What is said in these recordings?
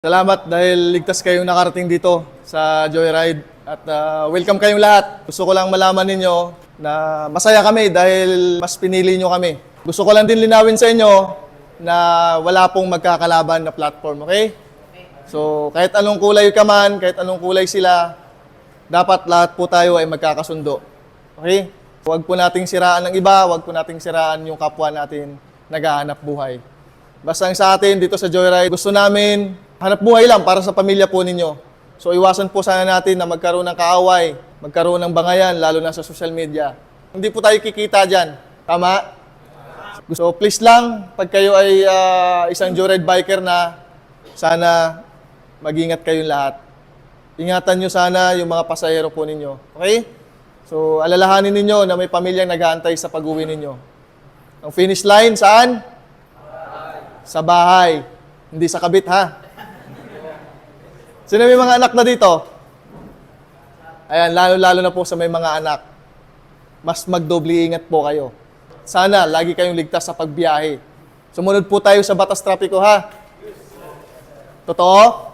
Salamat dahil ligtas kayong nakarating dito sa Joyride at ah, welcome kayong lahat. Gusto ko lang malaman ninyo na masaya kami dahil mas pinili nyo kami. Gusto ko lang din linawin sa inyo na wala pong magkakalaban na platform, okay? So, kahit anong kulay ka man, kahit anong kulay sila, dapat lahat po tayo ay magkakasundo. Okay? Huwag po nating siraan ng iba, huwag po nating siraan yung kapwa natin naghahanap buhay. Basta sa atin dito sa Joyride, gusto namin hanap buhay lang para sa pamilya po ninyo. So iwasan po sana natin na magkaroon ng kaaway, magkaroon ng bangayan, lalo na sa social media. Hindi po tayo kikita dyan. Tama? So please lang, pag kayo ay ah, isang Joyride biker na, sana mag-ingat kayong lahat. Ingatan nyo sana yung mga pasahero po ninyo. Okay? So alalahanin ninyo na may pamilyang nag-aantay sa pag-uwi ninyo. Ang finish line, saan? Sa bahay. Hindi sa kabit, ha? Sino may mga anak na dito? Ayan, lalo-lalo na po sa may mga anak. Mas magdoble ingat po kayo. Sana, lagi kayong ligtas sa pagbiyahe. Sumunod po tayo sa batas trapiko, ha? Totoo?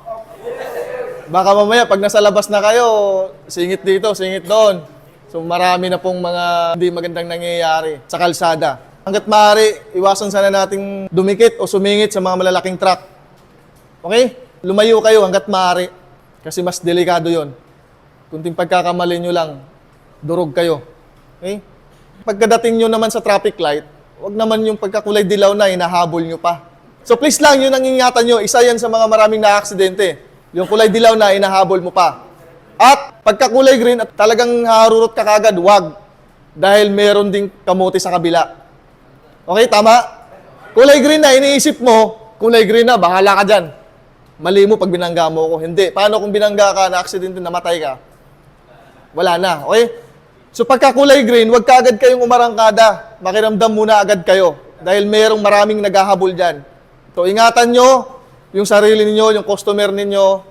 Baka mamaya, pag nasa labas na kayo, singit dito, singit doon. So marami na pong mga hindi magandang nangyayari sa kalsada. Hanggat maaari, iwasan sana nating dumikit o sumingit sa mga malalaking truck. Okay? Lumayo kayo hanggat maaari. Kasi mas delikado yon. Kunting pagkakamali nyo lang, durog kayo. Okay? Pagkadating nyo naman sa traffic light, wag naman yung pagkakulay dilaw na, hinahabol nyo pa. So please lang, yun ang ingatan nyo. Isa yan sa mga maraming na-aksidente. Yung kulay dilaw na, hinahabol mo pa. At pagkakulay green at talagang harurot ka kagad, wag. Dahil meron ding kamote sa kabila. Okay, tama? Kulay green na, iniisip mo, kulay green na, bahala ka dyan. Mali mo pag binangga mo ako. Hindi. Paano kung binangga ka, na aksidente, namatay ka? Wala na. Okay? So pagka kulay green, wag ka agad kayong umarangkada. Makiramdam muna agad kayo. Dahil merong maraming naghahabol dyan. So ingatan nyo yung sarili ninyo, yung customer ninyo.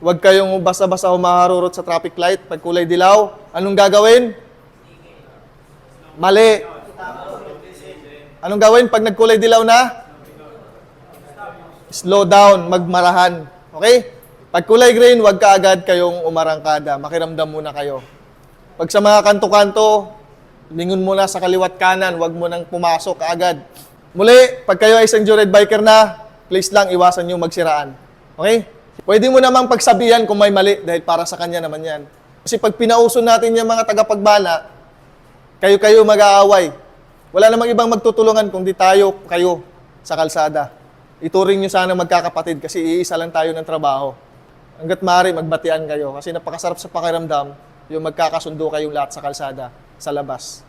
Huwag kayong basta-basta humaharurot sa traffic light pag kulay dilaw. Anong gagawin? Mali. Anong gawin pag nagkulay dilaw na? Slow down, magmarahan. Okay? Pag kulay green, huwag ka agad kayong umarangkada. Makiramdam muna kayo. Pag sa mga kanto-kanto, lingon muna sa kaliwat kanan, huwag mo nang pumasok agad. Muli, pag kayo ay isang joyride biker na, please lang iwasan nyo magsiraan. Okay? Pwede mo namang pagsabihan kung may mali dahil para sa kanya naman yan. Kasi pag pinauso natin yung mga tagapagbala, kayo-kayo mag-aaway. Wala namang ibang magtutulungan kung di tayo, kayo, sa kalsada. Ituring nyo sana magkakapatid kasi iisa lang tayo ng trabaho. Hanggat maaari, magbatian kayo kasi napakasarap sa pakiramdam yung magkakasundo kayong lahat sa kalsada, sa labas.